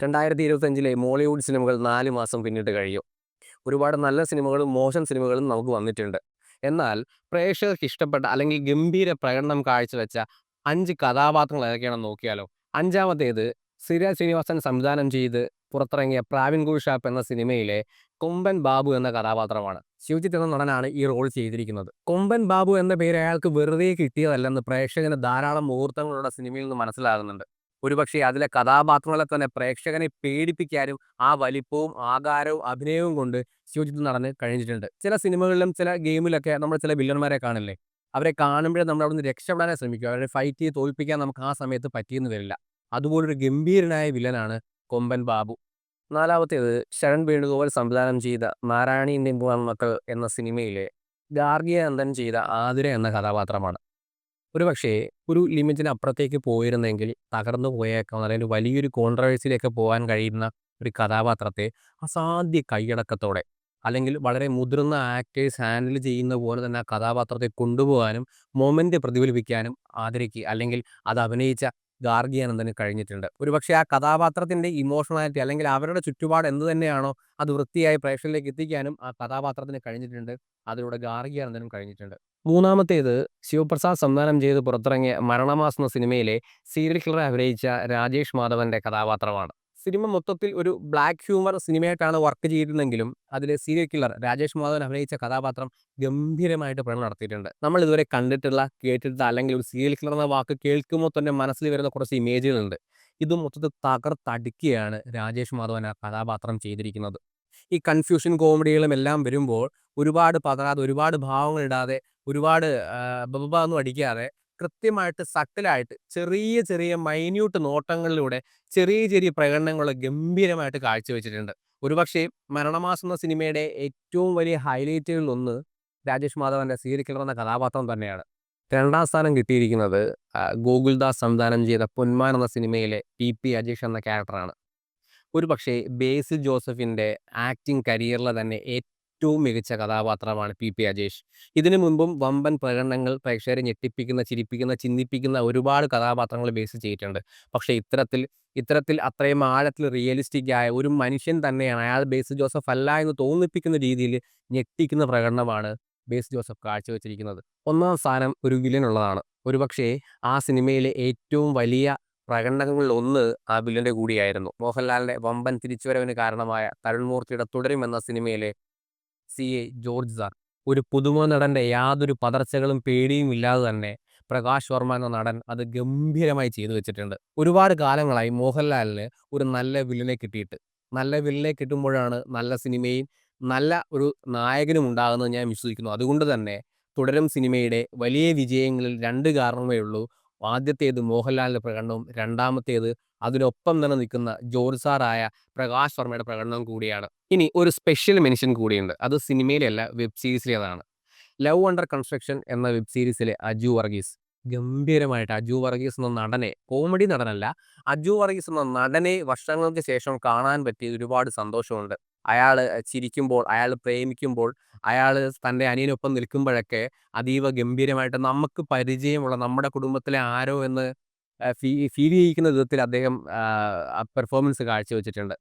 രണ്ടായിരത്തി ഇരുപത്തഞ്ചിലെ മോളിവുഡ് സിനിമകൾ നാല് മാസം പിന്നിട്ട് കഴിയും ഒരുപാട് നല്ല സിനിമകളും മോശം സിനിമകളും നമുക്ക് വന്നിട്ടുണ്ട്. എന്നാൽ പ്രേക്ഷകർക്ക് ഇഷ്ടപ്പെട്ട അല്ലെങ്കിൽ ഗംഭീര പ്രകടനം കാഴ്ചവെച്ച അഞ്ച് കഥാപാത്രങ്ങൾ ഏതൊക്കെയാണെന്ന് നോക്കിയാലോ? അഞ്ചാമത്തേത് സിര ശ്രീനിവാസൻ സംവിധാനം ചെയ്ത് പുറത്തിറങ്ങിയ പ്രാവിൻ ഷാപ്പ് എന്ന സിനിമയിലെ കൊമ്പൻ ബാബു എന്ന കഥാപാത്രമാണ്. ശിവജിത്ത് എന്ന നടനാണ് ഈ റോൾ ചെയ്തിരിക്കുന്നത്. കൊമ്പൻ ബാബു എന്ന പേര് അയാൾക്ക് വെറുതെ കിട്ടിയതല്ലെന്ന് പ്രേക്ഷകന് ധാരാളം മുഹൂർത്തങ്ങളുള്ള സിനിമയിൽ നിന്ന് മനസ്സിലാകുന്നുണ്ട്. ഒരുപക്ഷെ അതിലെ കഥാപാത്രങ്ങളെ തന്നെ പ്രേക്ഷകനെ പേടിപ്പിക്കാനും ആ വലിപ്പവും ആകാരവും അഭിനയവും കൊണ്ട് ശിവജിത്ത് നടന്ന് കഴിഞ്ഞിട്ടുണ്ട്. ചില സിനിമകളിലും ചില ഗെയിമിലൊക്കെ നമ്മൾ ചില വില്ലന്മാരെ കാണില്ലേ? അവരെ കാണുമ്പോഴേ നമ്മൾ അവിടെ നിന്ന് രക്ഷപ്പെടാനേ ശ്രമിക്കും. അവരെ ഫൈറ്റ് ചെയ്ത് തോൽപ്പിക്കാൻ നമുക്ക് ആ സമയത്ത് പറ്റിയെന്ന് വരില്ല. അതുപോലൊരു ഗംഭീരനായ വില്ലനാണ് കൊമ്പൻ ബാബു. നാലാമത്തേത് ശരൺ വേണുഗോപാൽ സംവിധാനം ചെയ്ത നാരായണി ഇന്ത്യൻ മക്കൾ എന്ന സിനിമയിലെ ഗാർഗിയ നന്ദൻ ചെയ്ത ആതിര എന്ന കഥാപാത്രമാണ്. ഒരുപക്ഷേ ഒരു ലിമിറ്റിന് അപ്പുറത്തേക്ക് പോയിരുന്നെങ്കിൽ തകർന്നു പോയേക്കാം. അല്ലെങ്കിൽ വലിയൊരു കോൺട്രവേഴ്സിയിലേക്ക് പോകാൻ കഴിയുന്ന ഒരു കഥാപാത്രത്തെ അസാധ്യ കൈയടക്കത്തോടെ അല്ലെങ്കിൽ വളരെ മുതിർന്ന ആക്ടേഴ്സ് ഹാൻഡിൽ ചെയ്യുന്ന പോലെ തന്നെ ആ കഥാപാത്രത്തെ കൊണ്ടുപോകാനും മൊമെന്റ് പ്രതിഫലിപ്പിക്കാനും ആദരിക്കുക അല്ലെങ്കിൽ അത് അഭിനയിച്ച ഗാർഗിയാനന്ദന് കഴിഞ്ഞിട്ടുണ്ട്. ഒരുപക്ഷെ ആ കഥാപാത്രത്തിന്റെ ഇമോഷണാലിറ്റി അല്ലെങ്കിൽ അവരുടെ ചുറ്റുപാട് എന്ത് തന്നെയാണോ അത് വൃത്തിയായി പ്രേക്ഷകരിലേക്ക് എത്തിക്കാനും ആ കഥാപാത്രത്തിന് കഴിഞ്ഞിട്ടുണ്ട്. അതിലൂടെ ഗാർഗിയാനന്ദനും കഴിഞ്ഞിട്ടുണ്ട്. മൂന്നാമത്തേത് ശിവപ്രസാദ് സംവിധാനം ചെയ്ത് പുറത്തിറങ്ങിയ മരണമാസ് എന്ന സിനിമയിലെ സീരിയൽ കിളർ അഭിനയിച്ച രാജേഷ് മാധവന്റെ കഥാപാത്രമാണ്. സിനിമ മൊത്തത്തിൽ ഒരു ബ്ലാക്ക് ഹ്യൂമർ സിനിമയായിട്ടാണ് വർക്ക് ചെയ്തിരുന്നെങ്കിലും അതിലെ സീരിയൽ കില്ലർ രാജേഷ് മാധവൻ അഭിനയിച്ച കഥാപാത്രം ഗംഭീരമായിട്ട് പ്രകടനം നടത്തിയിട്ടുണ്ട്. നമ്മൾ ഇതുവരെ കണ്ടിട്ടുള്ള കേട്ടിട്ടുള്ള അല്ലെങ്കിൽ ഒരു സീരിയൽ കില്ലർ എന്ന വാക്ക് കേൾക്കുമ്പോൾ തന്നെ മനസ്സിൽ വരുന്ന കുറച്ച് ഇമേജുകളുണ്ട് ഇത് മൊത്തത്തിൽ തകർത്തടിക്കുകയാണ് രാജേഷ് മാധവൻ ആ കഥാപാത്രം ചെയ്തിരിക്കുന്നത്. ഈ കൺഫ്യൂഷൻ കോമഡികളും എല്ലാം വരുമ്പോൾ ഒരുപാട് പതറാതെ ഒരുപാട് ഭാവങ്ങളിടാതെ ഒരുപാട് ബബബ ഒന്നും അടിക്കാതെ കൃത്യമായിട്ട് സട്ടിലായിട്ട് ചെറിയ ചെറിയ മൈന്യൂട്ട് നോട്ടങ്ങളിലൂടെ ചെറിയ ചെറിയ പ്രകടനങ്ങൾ ഗംഭീരമായിട്ട് കാഴ്ചവെച്ചിട്ടുണ്ട്. ഒരുപക്ഷെ മരണമാസം എന്ന സിനിമയുടെ ഏറ്റവും വലിയ ഹൈലൈറ്റുകളിൽ ഒന്ന് രാജേഷ് മാധവന്റെ സീരിയൽ കിളർ എന്ന കഥാപാത്രം തന്നെയാണ്. രണ്ടാം സ്ഥാനം കിട്ടിയിരിക്കുന്നത് ഗോകുൽദാസ് സംവിധാനം ചെയ്ത പൊന്മാൻ എന്ന സിനിമയിലെ പി. പി. അജേഷ് എന്ന ക്യാരക്ടറാണ് ഒരുപക്ഷെ ബേസിൽ ജോസഫിന്റെ ആക്ടിങ് കരിയറിലെ തന്നെ ഏറ്റവും മികച്ച കഥാപാത്രമാണ് പി. പി. അജേഷ് ഇതിനു മുമ്പും വമ്പൻ പ്രകടനങ്ങൾ പ്രേക്ഷകരെ ഞെട്ടിപ്പിക്കുന്ന ചിരിപ്പിക്കുന്ന ചിന്തിപ്പിക്കുന്ന ഒരുപാട് കഥാപാത്രങ്ങൾ ബേസ് ചെയ്തിട്ടുണ്ട്. പക്ഷെ ഇത്തരത്തിൽ ഇത്തരത്തിൽ അത്രയും ആഴത്തിൽ റിയലിസ്റ്റിക് ആയ ഒരു മനുഷ്യൻ തന്നെയാണ്. അയാൾ ബേസ് ജോസഫ് അല്ല എന്ന് തോന്നിപ്പിക്കുന്ന രീതിയിൽ ഞെട്ടിക്കുന്ന പ്രകടനമാണ് ബേസ് ജോസഫ് കാഴ്ചവെച്ചിരിക്കുന്നത്. ഒന്നാം സ്ഥാനം ഒരു വില്ലനുള്ളതാണ് ഒരുപക്ഷെ ആ സിനിമയിലെ ഏറ്റവും വലിയ പ്രകടനങ്ങളിൽ ഒന്ന് ആ വില്ലന്റെ കൂടിയായിരുന്നു. മോഹൻലാലിന്റെ വമ്പൻ തിരിച്ചുവരവിന് കാരണമായ തരുൺമൂർത്തിയുടെ തുടരും എന്ന സിനിമയിലെ സി എ ജോർജ് സാർ. ഒരു പുതുമ നടന്റെ യാതൊരു പതർച്ചകളും പേടിയും ഇല്ലാതെ തന്നെ പ്രകാശ് വർമ്മ എന്ന നടൻ അത് ഗംഭീരമായി ചെയ്തു വെച്ചിട്ടുണ്ട്. ഒരുപാട് കാലങ്ങളായി മോഹൻലാലിന് ഒരു നല്ല വില്ലനെ കിട്ടിയിട്ട്. നല്ല വില്ലനെ കിട്ടുമ്പോഴാണ് നല്ല സിനിമയും നല്ല ഒരു നായകനും ഉണ്ടാകുന്നത് ഞാൻ വിശ്വസിക്കുന്നു. അതുകൊണ്ട് തന്നെ തുടരും സിനിമയുടെ വലിയ വിജയങ്ങളിൽ രണ്ട് കാരണമേ ഉള്ളൂ. ആദ്യത്തേത് മോഹൻലാലിന്റെ പ്രകടനവും രണ്ടാമത്തേത് അതിനൊപ്പം തന്നെ നിൽക്കുന്ന ജോർജ് സാറായ പ്രകാശ് വർമ്മയുടെ പ്രകടനവും കൂടിയാണ്. ഇനി ഒരു സ്പെഷ്യൽ മെൻഷൻ കൂടിയുണ്ട്. അത് സിനിമയിലല്ല വെബ് സീരീസിലേതാണ് ലവ് അണ്ടർ കൺസ്ട്രക്ഷൻ എന്ന വെബ് സീരീസിലെ അജു വർഗീസ്. ഗംഭീരമായിട്ട് അജു വർഗീസ് എന്ന നടനെ കോമഡി നടനല്ല അജു വർഗീസ് എന്ന നടനെ വർഷങ്ങൾക്ക് ശേഷം കാണാൻ പറ്റിയ ഒരുപാട് സന്തോഷമുണ്ട്. അയാൾ ചിരിക്കുമ്പോൾ അയാൾ പ്രേമിക്കുമ്പോൾ അയാൾ തന്റെ അനിയനൊപ്പം നിൽക്കുമ്പോഴൊക്കെ അതീവ ഗംഭീരമായിട്ട് നമുക്ക് പരിചയമുള്ള നമ്മുടെ കുടുംബത്തിലെ ആരോ എന്ന് ഫീൽ ചെയ്യിക്കുന്ന വിധത്തിൽ അദ്ദേഹം പെർഫോമൻസ് കാഴ്ചവെച്ചിട്ടുണ്ട്.